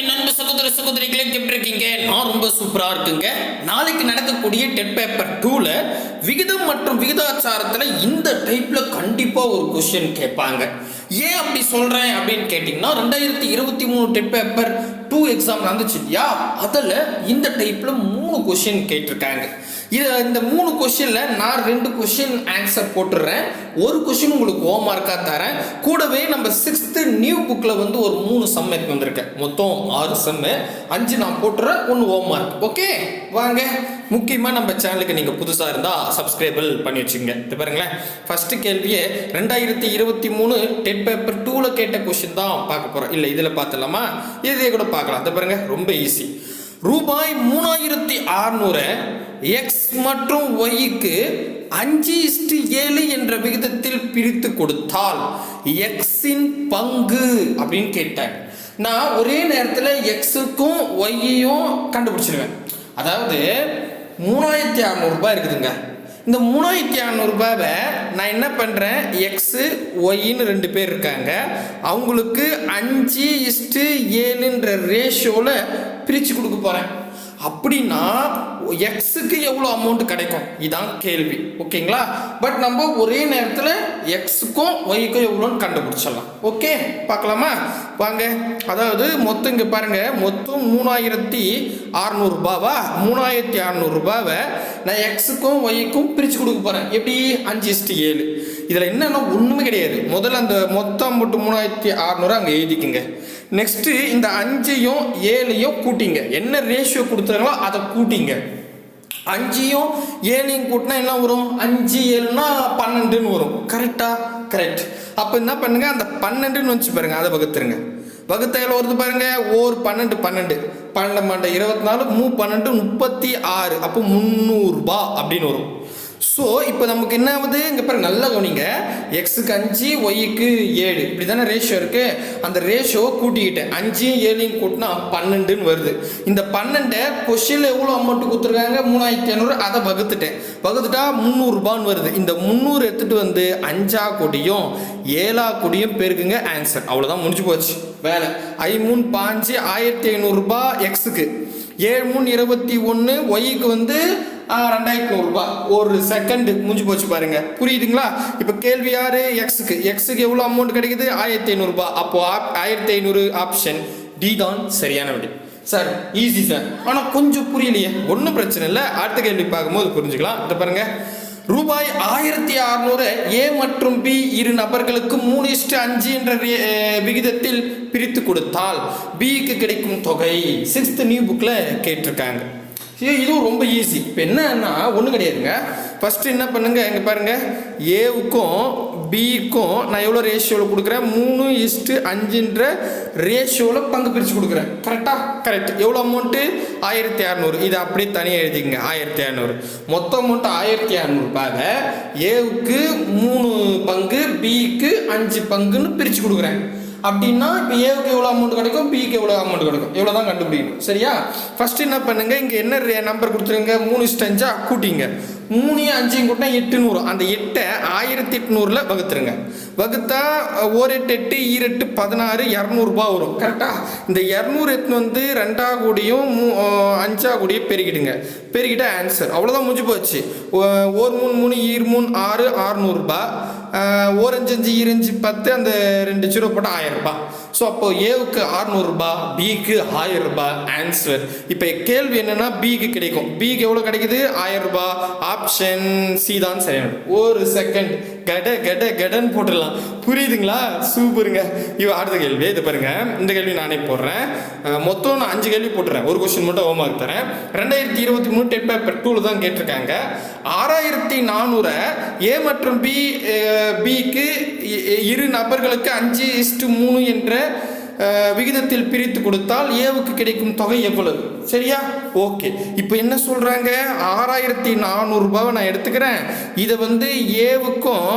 என் அன்பு சகோதர சகோதரிகளே எப்படி இருக்கீங்க நான் ரொம்ப சூப்பராக இருக்குங்க. நாளைக்கு நடக்கக்கூடிய டெட் பேப்பர் டூவில் விகிதம் மற்றும் விகிதாச்சாரத்தில் இந்த டைப்பில் கண்டிப்பாக ஒரு கொஸ்டின் கேட்பாங்க. ஏன் அப்படி சொல்கிறேன் அப்படின்னு கேட்டிங்கன்னா ரெண்டாயிரத்தி இருபத்தி மூணு டெட் பேப்பர் டூ எக்ஸாம் நடந்துச்சு. இல்லையா அதில் இந்த டைப்பில் மூணு கொஷின் கேட்டிருக்காங்க. இதை இந்த மூணு கொஷினில் நான் ரெண்டு கொஷின் ஆன்சர் போட்டுடுறேன் ஒரு கொஷின் உங்களுக்கு ஹோம் மார்க்காக தரேன். கூடவே நம்ம சிக்ஸ்த்து நியூ புக்கில் வந்து ஒரு மூணு சம் எடுத்து வந்திருக்கேன். மொத்தம் ஆறு செம்மு அஞ்சு நான் போட்டுறேன் ஒன்று ஹோம் மார்க் ஓகே வாங்க. முக்கியமாக நம்ம சேனலுக்கு நீங்கள் புதுசாக இருந்தால் சப்ஸ்கிரைபிள் பண்ணி வச்சுங்க இது பாருங்களேன். ஃபஸ்ட்டு கேள்வியே ரெண்டாயிரத்தி இருபத்தி மூணு டெட் பேப்பர் டூவில் கேட்ட கொஷின் தான் பார்க்க போகிறோம் இல்லை இதில் பார்த்துலாமா இதே கூட பார்க்கலாம். இது பாருங்க ரொம்ப ஈஸி ரூபாய் மூணாயிரத்தி அறுநூறு எக்ஸ் மற்றும் ஒய்க்கு அஞ்சு இஸ்டு ஏழு என்ற விகிதத்தில் பிரித்து கொடுத்தால் எக்ஸின் பங்கு அப்படின்னு கேட்டேன் நான் ஒரே நேரத்தில் எக்ஸுக்கும் ஒய்யையும் கண்டுபிடிச்சிருவேன். அதாவது மூணாயிரத்தி அறநூறுபா இருக்குதுங்க. இந்த மூணாயிரத்தி அறநூறுபாவை நான் என்ன பண்ணுறேன் எக்ஸு ஒய்ன்னு ரெண்டு பேர் இருக்காங்க. அவங்களுக்கு அஞ்சு இஸ்ட்டு ஏழுன்ற ரேஷியோவில் பிரித்து கொடுக்க போகிறேன் அப்படின்னா எக்ஸுக்கு எவ்வளோ அமௌண்ட் கிடைக்கும்? இதான் கேள்வி. ஓகேங்களா? பட் நம்ம ஒரே நேரத்தில் எக்ஸுக்கும் ஒய்க்கும் எவ்வளோன்னு கண்டுபிடிச்சிடலாம். ஓகே? பார்க்கலாமா? வாங்க. அதாவது மொத்தம் இங்கே பாருங்கள் மொத்தம் மூணாயிரத்தி அறநூறுபாவா மூணாயிரத்தி அறநூறுபாவை நான் எக்ஸுக்கும் ஒய்க்கும் பிரித்து கொடுக்க போகிறேன் எப்படி? அஞ்சு இஸ்ட்டு ஏழு. இதில் என்னென்னா ஒன்றுமே கிடையாது. முதல்ல அந்த மொத்தம் மட்டும் மூணாயிரத்தி அறநூறு அங்கே எழுதிக்குங்க. நெக்ஸ்ட்டு இந்த அஞ்சையும் ஏழையும் கூட்டிங்க. என்ன ரேஷியோ கொடுத்தாங்களோ அதை கூட்டிங்க. அஞ்சையும் ஏழையும் கூட்டினா என்ன வரும்? அஞ்சு ஏழுனா பன்னெண்டுன்னு வரும். கரெக்டா கரெக்ட் அப்போ என்ன பண்ணுங்க? அந்த பன்னெண்டுன்னு வச்சு பாருங்க. அதை வகுத்துருங்க வகுத்தையில் வருது பாருங்க. ஓர் பன்னெண்டு பன்னெண்டு. பன்னெண்டு பன்னெண்டு இருபத்தி நாலு மூ பன்னெண்டு முப்பத்தி ஆறு. அப்போ முந்நூறுபா அப்படின்னு வரும். ஸோ இப்போ நமக்கு என்ன ஆகுது இங்கே பாருங்க நல்லா கவனிங்க. எக்ஸுக்கு அஞ்சு ஒய்க்கு ஏழு. இப்படி தானே ரேஷியோ இருக்குது அந்த ரேஷியோவை கூட்டிக்கிட்டேன். அஞ்சு ஏழையும் கூட்டினா பன்னெண்டுன்னு வருது. இந்த பன்னெண்டை கொஷினில் எவ்வளோ அமௌண்ட் கொடுத்துருக்காங்க? மூணாயிரத்தி ஐநூறு. அதை வகுத்துட்டேன். வகுத்துட்டா முந்நூறுபான்னு வருது. இந்த முந்நூறு எடுத்துகிட்டு வந்து அஞ்சா கோடியும் ஏழா கோடியும் பேருக்குங்க ஆன்சர் அவ்வளோதான் முடிஞ்சு போச்சு. வேலை. ஐமூணு பாஞ்சு ஆயிரத்தி ஐநூறுரூபா எக்ஸுக்கு ஏழு மூணு இருபத்தி ஒன்று ஒய்க்கு வந்து ரெண்டாயிரத்தி நூறுரூபா ஒரு செகண்டு முடிஞ்சு போச்சு பாருங்க. புரியுதுங்களா? இப்போ கேள்வி யாரு? எக்ஸுக்கு எக்ஸுக்கு எவ்வளோ அமௌண்ட் கிடைக்குது? ஆயிரத்தி ஐநூறுரூபா அப்போ ஆயிரத்தி ஐநூறு ஆப்ஷன் டி தான் சரியான விடை சார் ஈஸி சார் ஆனால் கொஞ்சம் புரியலையே. ஒன்றும் பிரச்சனை இல்லை. அடுத்த கேள்வி பார்க்கும்போது புரிஞ்சுக்கலாம். இதை பாருங்க. ரூபாய் ஆயிரத்தி அறுநூறு ஏ மற்றும் பி இரு நபர்களுக்கு மூணு இஸ்டு அஞ்சு என்ற ரே- விகிதத்தில் பிரித்து கொடுத்தால் பிக்கு கிடைக்கும் தொகை. சிக்ஸ்த் நியூ புக்கில் கேட்டிருக்காங்க. ஏ இதுவும் ரொம்ப ஈஸி இப்போ என்னன்னா ஒன்றும் கிடையாதுங்க. ஃபஸ்ட்டு என்ன பண்ணுங்க இங்கே பாருங்கள் ஏவுக்கும் பிக்கும் நான் எவ்வளோ ரேஷியோவில் கொடுக்குறேன்? மூணு இஸ்ட்டு அஞ்சுன்ற ரேஷியோவில் பங்கு பிரித்து கொடுக்குறேன். கரெக்டாக கரெக்ட் எவ்வளோ அமௌண்ட்டு ஆயிரத்தி அறநூறு. இதை அப்படியே தனியாக எழுதிக்கங்க. ஆயிரத்தி அறநூறு. மொத்த அமௌண்ட் ஆயிரத்தி அறநூறுபாவை ஏவுக்கு மூணு பங்கு பிக்கு அஞ்சு பங்குன்னு பிரித்து கொடுக்குறேன். அப்படின்னா இப்போ ஏவுக்கு எவ்வளோ அமௌண்ட் கிடைக்கும் பிக்கு எவ்வளோ அமௌண்ட் கிடைக்கும். எவ்வளோ தான் கண்டுபிடிக்கணும். சரியா? ஃபர்ஸ்ட் என்ன பண்ணுங்க இங்கே என்ன நம்பர் கொடுத்துருங்க? மூணு இஸ்டஞ்சா கூட்டிங்க. மூணையும் அஞ்சையும் கூட்டினா எட்டுநூறு. அந்த எட்டை ஆயிரத்தி எட்நூறில் வகுத்துருங்க. வகுத்தா ஒரு எட்டு எட்டு ஈரெட்டு பதினாறு இரநூறுபா வரும். கரெக்டாக இந்த இரநூறு எட்டுன்னு வந்து ரெண்டா கூடியும் மூ அஞ்சா கூடியும் பெருகிடுங்க. பெருகிட்ட ஆன்சர் அவ்வளோதான் முடிஞ்சு போச்சு. ஒரு மூணு மூணு ஈர் மூணு ஆறு ஆறுநூறுபா. ஓரஞ்சு அஞ்சு ஈரஞ்சு பத்து அந்த ரெண்டு ஜீரோ போட்டால் ஆயிரம் ரூபாய் ஸோ அப்போ ஏவுக்கு அறுநூறுபா பிக்கு ஆயிரம் ரூபாய் ஆன்சர் இப்போ கேள்வி என்னன்னா பிக்கு கிடைக்கும். பிக்கு எவ்வளோ கிடைக்குது? ஆயிரம் ரூபாய் ஆப்ஷன் சி தான் சரியான ஒரு செகண்ட் கட கட கடன்னு போட்டுடலாம். புரியுதுங்களா? சூப்பருங்க. இவ அடுத்த கேள்வி. இது பாருங்க. இந்த கேள்வி நானே போடுறேன். மொத்தம் நான் அஞ்சு கேள்வி போட்டுறேன். ஒரு கொஸ்டின் மட்டும் ஹோம்ஒர்க் தரேன். ரெண்டாயிரத்தி இருபத்தி மூணு டெட் பேப்பர் டூவில் தான் கேட்டிருக்காங்க. ஆறாயிரத்தி நானூறை ஏ மற்றும் பி பிக்கு இரு நபர்களுக்கு அஞ்சு இஸ்டு மூணு என்ற விகிதத்தில் பிரித்து கொடுத்தால் ஏவுக்கு கிடைக்கும் தொகை எவ்வளவு? சரியா? ஓகே. இப்போ என்ன சொல்கிறாங்க ஆறாயிரத்தி நானூறுபாவை நான் எடுத்துக்கிறேன். இதை வந்து ஏவுக்கும்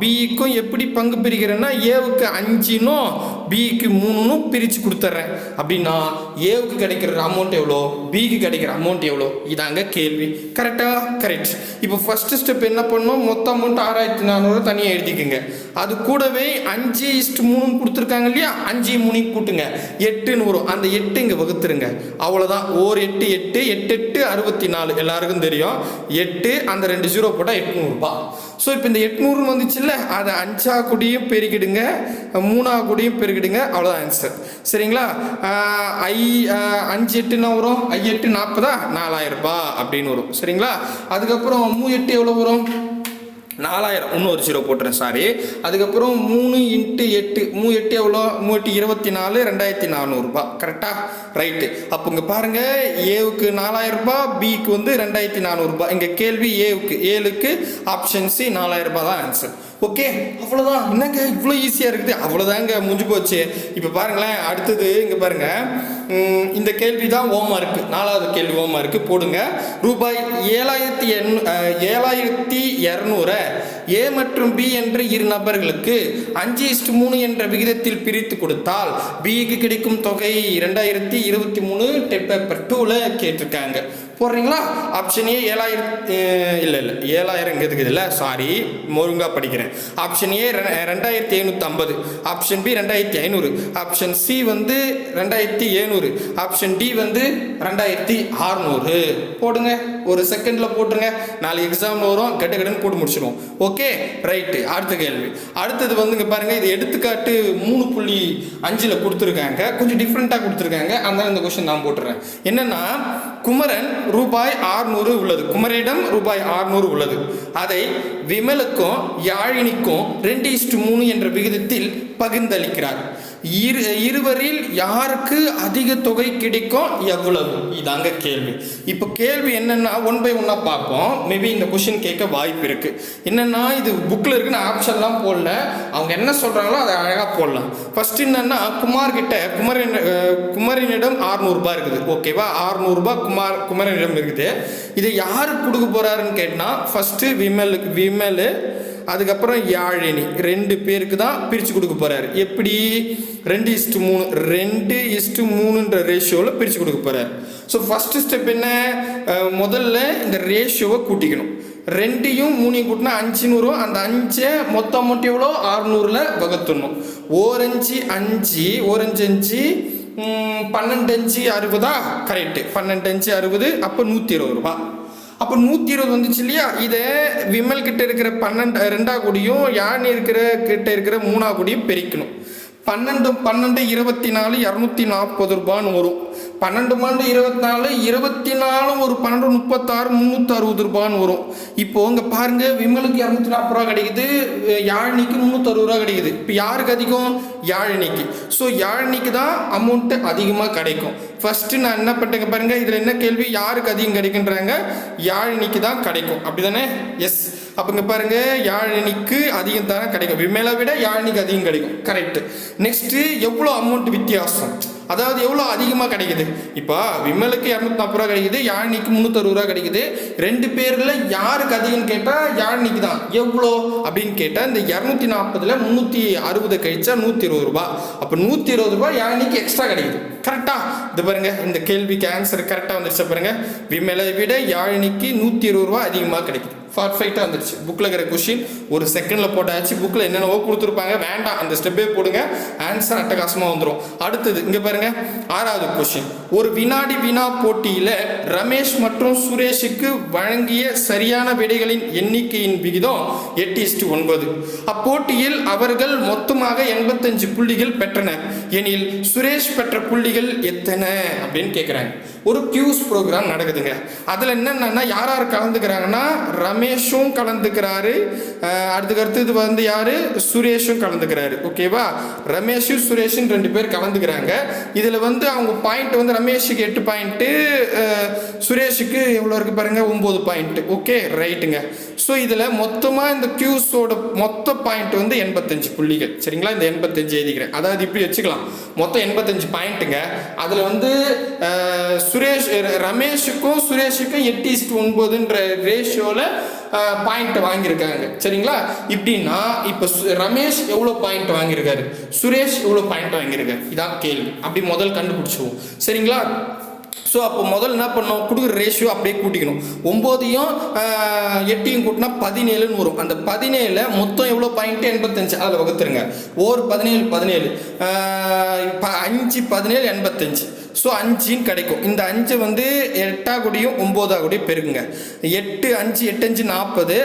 பிஇக்கும் எப்படி பங்கு பிரிக்கிறேன்னா ஏவுக்கு அஞ்சினும் பிக்கு மூணுன்னு பிரித்து கொடுத்துட்றேன் அப்படின்னா ஏவுக்கு கிடைக்கிற அமௌண்ட் எவ்வளோ? பிக்கு கிடைக்கிற அமௌண்ட் எவ்வளோ? இதாங்க கேள்வி. கரெக்டாக கரெக்ட் இப்போ ஃபஸ்ட்டு ஸ்டெப் என்ன பண்ணணும் மொத்த அமௌண்ட் ஆறாயிரத்தி நானூறு தனியாக எழுதிக்கோங்க. அது கூடவே அஞ்சு இஸ்ட் மூணுன்னு கொடுத்துருக்காங்க இல்லையா? அஞ்சு மூணு கூட்டுங்க. எட்டுன்னு வரும் அந்த எட்டு இங்கே வகுத்துருங்க. அவ்வளோதான் ஓர் எட்டு எட்டு எட்டு எட்டு அறுபத்தி நாலு. எல்லாருக்கும் தெரியும். எட்டு அந்த ரெண்டு ஜீரோ போட்டால் எட்நூறுபா. ஸோ இப்போ இந்த எட்நூறுன்னு வந்துச்சுல்ல அதை அஞ்சா கூடியும் பெருக்கிடுங்க மூணா கூடியும் பெருக்கிடுங்க அவ்வளோதான் ஆன்சர் சரிங்களா? ஐ அஞ்சு எட்டுன்னா வரும் ஐ எட்டு நாற்பதா? நாலாயிரம் ரூபாய் அப்படின்னு வரும். சரிங்களா? அதுக்கப்புறம் மூ எட்டு எவ்வளோ வரும்? நாலாயிரம். இன்னொரு ஜீரோ போட்டுறேன் சாரி அதுக்கப்புறம் மூணு இன்ட்டு எட்டு. மூ எட்டு எவ்வளோ? மூ எட்டு இருபத்தி நாலு ரெண்டாயிரத்தி நானூறுரூபா கரெக்டாக ரைட்டு அப்போ இங்கே பாருங்கள் ஏவுக்கு நாலாயிரம் பிக்கு வந்து ரெண்டாயிரத்தி நானூறுரூபா இங்கே கேள்வி ஏவுக்கு ஏழுக்கு ஆப்ஷன் சி நாலாயிரம் தான் ஆன்சர் ஓகே அவ்வளோதான் என்னங்க இவ்வளோ ஈஸியாக இருக்குது? அவ்வளோதாங்க முடிஞ்சு போச்சு. இப்போ பாருங்களேன் அடுத்தது இங்கே பாருங்க. இந்த கேள்வி தான் ஓமா இருக்கு நாலாவது கேள்வி ஓமா இருக்கு போடுங்க. ரூபாய் ஏழாயிரத்தி எண் ஏழாயிரத்தி இரநூறு. ஏ மற்றும் பி என்ற இரு நபர்களுக்கு அஞ்சு இஸ்டு மூணு என்ற விகிதத்தில் பிரித்து கொடுத்தால் பிக்கு கிடைக்கும் தொகை இரண்டாயிரத்தி இருபத்தி மூணு டெட் பேப்பர் டூவில் கேட்டிருக்காங்க. போடுறீங்களா? ஆப்ஷன் ஏ ஏழாயிரத்தி இல்லை இல்லை ஏழாயிரம் இங்கே இருக்குது இல்லை சாரி ஒழுங்காக படிக்கிறேன் ஆப்ஷன் ஏ ரெண்டாயிரத்தி ஐநூற்றி ஐம்பது. ஆப்ஷன் பி ரெண்டாயிரத்தி ஐநூறு. ஆப்ஷன் சி வந்து ரெண்டாயிரத்தி எழுநூறு ஆப்ஷன் டி வந்து ரெண்டாயிரத்தி ஆறுநூறு போடுங்க. ஒரு செகண்டில் போட்டுருங்க. நாளைக்கு எக்ஸாம் வரும். கட்டு கட்டுன்னு போட்டு முடிச்சிடுவோம் ஓகே ரைட்டு அடுத்த கேள்வி. அடுத்தது வந்து இங்கே பாருங்கள் இது எடுத்துக்காட்டு மூணு புள்ளி அஞ்சில் கொடுத்துருக்காங்க. கொஞ்சம் டிஃப்ரெண்ட்டாக கொடுத்துருக்காங்க. அதனால இந்த கொஸ்டின் நான் போட்டுறேன். என்னன்னா குமரன் ரூபாய் ஆறுநூறு உள்ளது. குமரிடம் ரூபாய் ஆறுநூறு உள்ளது. அதை விமலுக்கும் யாழினிக்கும் ரெண்டு இஸ்டு மூணு என்ற விகிதத்தில் பகிர்ந்தளிக்கிறார். இரு இருவரில் யாருக்கு அதிக தொகை கிடைக்கும்? எவ்வளவு? இதாங்க கேள்வி. இப்போ கேள்வி என்னென்னா ஒன் பை ஒன்னாக பார்ப்போம். மேபி இந்த கொஷின் கேட்க வாய்ப்பு இருக்குது என்னென்னா இது புக்கில் இருக்குன்னு ஆப்ஷன்லாம் போடல. அவங்க என்ன சொல்கிறாங்களோ அதை அழகாக போடலாம். ஃபர்ஸ்ட் என்னென்னா குமார் கிட்ட குமரன் குமரனிடம் ஆறுநூறுபா இருக்குது. ஓகேவா ஆறுநூறுபா குமார் குமரனிடம் இருக்குது. இதை யாருக்கு கொடுக்க போகிறாருன்னு கேட்டால் ஃபஸ்ட்டு விமலுக்கு விமலு அதுக்கப்புறம் யாழினி. ரெண்டு பேருக்கு தான் பிரித்து கொடுக்க போகிறார் எப்படி? ரெண்டு இஸ்ட்டு மூணு. ரெண்டு இஸ்ட்டு மூணுன்ற ரேஷியோவில் பிரித்து கொடுக்க போகிறார் ஸோ ஃபஸ்ட்டு ஸ்டெப் என்ன? முதல்ல இந்த ரேஷியோவை கூட்டிக்கணும். ரெண்டையும் மூணையும் கூட்டினா அஞ்சுன்னு வரும் அந்த அஞ்சை மொத்த அமௌண்ட் எவ்வளோ? அறுநூறில் வகுத்துடணும். ஓரஞ்சு அஞ்சு ஓரஞ்சு அஞ்சு பன்னெண்டு அஞ்சு அறுபதா? கரெக்டு பன்னெண்டு அஞ்சு அறுபது அப்போ நூற்றி இருபது ரூபா. அப்போ நூற்றி இருபது வந்துச்சு இல்லையா? இதை விமல் கிட்ட இருக்கிற பன்னெண்டு ரெண்டா கூடியும் யானை இருக்கிற கிட்ட இருக்கிற மூணா கூடியும் பெருக்கணும். பன்னெண்டு பன்னெண்டு இருபத்தி நாலு இரநூத்தி நாற்பது ரூபான்னு வரும். பன்னெண்டு பன்னெண்டு இருபத்தி நாலு இருபத்தி நாலும் ஒரு பன்னெண்டு முப்பத்தாறு முந்நூற்றி அறுபது ரூபான்னு வரும். இப்போ இங்கே பாருங்க விமலுக்கு இரநூத்தி நாற்பது ரூபா கிடைக்குது யாழினிக்கு முந்நூற்றி அறுபது ரூபா கிடைக்குது. இப்போ யாருக்கு அதிகம்? யாழினிக்கு. ஸோ யாழினிக்கு தான் அமௌண்ட்டு அதிகமாக கிடைக்கும். ஃபர்ஸ்ட் நான் என்ன பண்ணிட்டேங்க பாருங்க இதில் என்ன கேள்வி? யாருக்கு அதிகம் கிடைக்குன்றாங்க? யாழினிக்கு தான் கிடைக்கும். அப்படிதானே? எஸ் அப்போங்க பாருங்க யாழினிக்கு அதிகம் தானே கிடைக்கும். விமலை விட யாழினிக்கு அதிகம் கிடைக்கும். கரெக்ட் நெக்ஸ்ட் எவ்வளோ அமௌண்ட் வித்தியாசம்? அதாவது எவ்வளோ அதிகமாக கிடைக்குது? இப்போ விமலுக்கு இரநூத்தி நாற்பது ரூபா கிடைக்குது யாழினிக்கு முந்நூற்றறுபது ரூபா கிடைக்குது. ரெண்டு பேரில் யாருக்கு அதிகம்னு கேட்டால் யாழினிக்கு தான். எவ்வளோ? அப்படின்னு கேட்டால் இந்த இரநூத்தி நாற்பதில் முந்நூற்றி அறுபது கழிச்சா நூற்றி இருபது ரூபா. அப்போ நூற்றி இருபது ரூபா யாழினிக்கு எக்ஸ்ட்ரா கிடைக்குது. கரெக்டாக இது பாருங்க இந்த கேள்விக்கு ஆன்சர் கரெக்டாக வந்துருச்சு பாருங்க. விமலை விட யாழினிக்கு நூற்றி இருபது ரூபா அதிகமாக கிடைக்குது. பர்ஃபெக்டாக வந்துருச்சு புக்கில் இருக்கிற கொஷின் ஒரு செகண்டில் போட்டாச்சு. புக்கில் என்னென்னவோ கொடுத்துருப்பாங்க. வேண்டாம். அந்த ஸ்டெப்பே போடுங்க. ஆன்சர் அட்டகாசமாக வந்துடும் அடுத்தது இங்கே பாருங்க. ஆறாவது கொஷின் ஒரு வினாடி வினா போட்டியில் ரமேஷ் மற்றும் சுரேஷுக்கு வழங்கிய சரியான விடைகளின் எண்ணிக்கையின் விகிதம் எட்டு இஸ்டு ஒன்பது. அப்போட்டியில் அவர்கள் மொத்தமாக எண்பத்தஞ்சு புள்ளிகள் பெற்றனர். எனில் சுரேஷ் பெற்ற புள்ளிகள் எத்தனை? அப்படின்னு கேட்குறாங்க ஒரு கியூஸ் ப்ரோக்ராம் நடக்குதுங்க. அதில் என்னென்னா யார் யார் கலந்துக்கிறாங்கன்னா ரமேஷும் கலந்துக்கிறாரு. அஹ் அதுக்கு அடுத்தது வந்து யார்? சுரேஷும் கலந்துக்கிறாரு. ஓகேவா ரமேஷும் சுரேஷும் ரெண்டு பேர் கலந்துக்கிறாங்க. இதில் வந்து அவங்க பாயிண்ட் வந்து ரமேஷுக்கு எட்டு பாயிண்ட்டு சுரேஷுக்கு எவ்வளோ இருக்குது பாருங்க ஒம்பது பாயிண்ட்டு ஓகே ரைட்டுங்க ஸோ இதில் மொத்தமாக இந்த கியூஸோட மொத்த பாயிண்ட் வந்து எண்பத்தஞ்சு புள்ளிகள். சரிங்களா? இந்த எண்பத்தஞ்சு எழுதிக்கிறேன். அதாவது இப்படி வச்சுக்கலாம். மொத்தம் எண்பத்தஞ்சு பாயிண்ட்டுங்க அதில் வந்து சுரேஷ் ரமேஷுக்கும் சுரேஷுக்கும் எட்டு இஸ்ட் ஒன்பதுன்ற ரேஷியோவில் பாயிண்ட் வாங்கியிருக்காங்க. சரிங்களா? இப்படின்னா இப்போ சு- ரமேஷ் எவ்வளோ பாயிண்ட் வாங்கியிருக்காரு? சுரேஷ் எவ்வளோ பாயிண்ட் வாங்கியிருக்காரு? இதான் கேள்வி. அப்படி முதல் கண்டுபிடிச்சிவோம் சரிங்களா? ஸோ அப்போ முதல்ல என்ன பண்ணோம் கொடுக்குற ரேஷியோ அப்படியே கூட்டிக்கணும். ஒம்போதையும் ஆஹ், எட்டையும் கூட்டினா பதினேழுன்னு வரும். அந்த பதினேழில் மொத்தம் எவ்வளோ பாயிண்ட் எண்பத்தஞ்சு. அதில் வகுத்துருங்க. ஒரு பதினேழு பதினேழு. ஆஹ், அஞ்சு பதினேழு எண்பத்தஞ்சு. ஸோ அஞ்சுன்னு கிடைக்கும். இந்த அஞ்சு வந்து எட்டா கூடியும் ஒம்போதா கூடியும் பெருக்குங்க. எட்டு அஞ்சு எட்டு அஞ்சு நாற்பது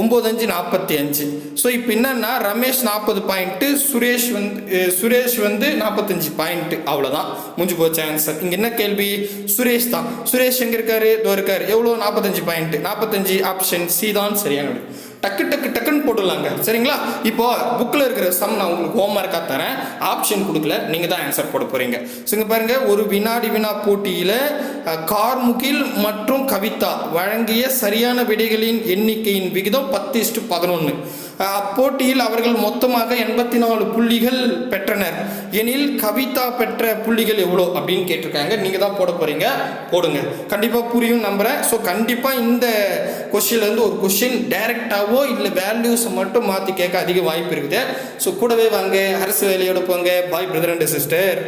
ஒம்பது அஞ்சு நாற்பத்தி அஞ்சு. ஸோ இப்போ என்னன்னா ரமேஷ் நாற்பது பாயிண்ட்டு சுரேஷ் வந்து சுரேஷ் வந்து நாற்பத்தஞ்சு பாயிண்ட்டு அவ்வளோதான் முடிஞ்சு போச்சு ஆன்சர் இங்கே என்ன கேள்வி? சுரேஷ் தான். சுரேஷ் எங்கே இருக்காரு? இதோ இருக்காரு. எவ்வளோ நாற்பத்தஞ்சு பாயிண்ட்டு நாற்பத்தஞ்சு ஆப்ஷன் சி தான் சரியான டக்கு டக்கு டக்குன்னு போட்டுடலாங்க. சரிங்களா? இப்போ புக்கில் இருக்கிற சம் நான் உங்களுக்கு ஹோம்ஒர்க்காக தரேன். ஆப்ஷன் கொடுக்கல. நீங்கள் தான் ஆன்சர் போட போகிறீங்க ஸோ பாருங்கள் ஒரு வினாடி வினா போட்டியில் கார்முகில் மற்றும் கவிதா வழங்கிய சரியான விடைகளின் எண்ணிக்கையின் விகிதம் பத்து இஸ்டு பதினொன்று அப்போட்டியில் அவர்கள் மொத்தமாக எண்பத்தி நாலு புள்ளிகள் பெற்றனர். எனில் கவிதா பெற்ற புள்ளிகள் எவ்வளோ அப்படின்னு கேட்டிருக்காங்க. நீங்கள் தான் போட போகிறீங்க போடுங்க. கண்டிப்பாக புரியும் நம்புகிறேன் ஸோ கண்டிப்பாக இந்த கொஷின்லேருந்து ஒரு கொஷின் டைரெக்டாகவோ இல்லை வேல்யூஸை மட்டும் மாற்றி கேட்க அதிக வாய்ப்பு இருக்குது. ஸோ கூடவே வாங்க. அரசு வேலையோட போங்க. பாய் பிரதர் அண்ட் சிஸ்டர்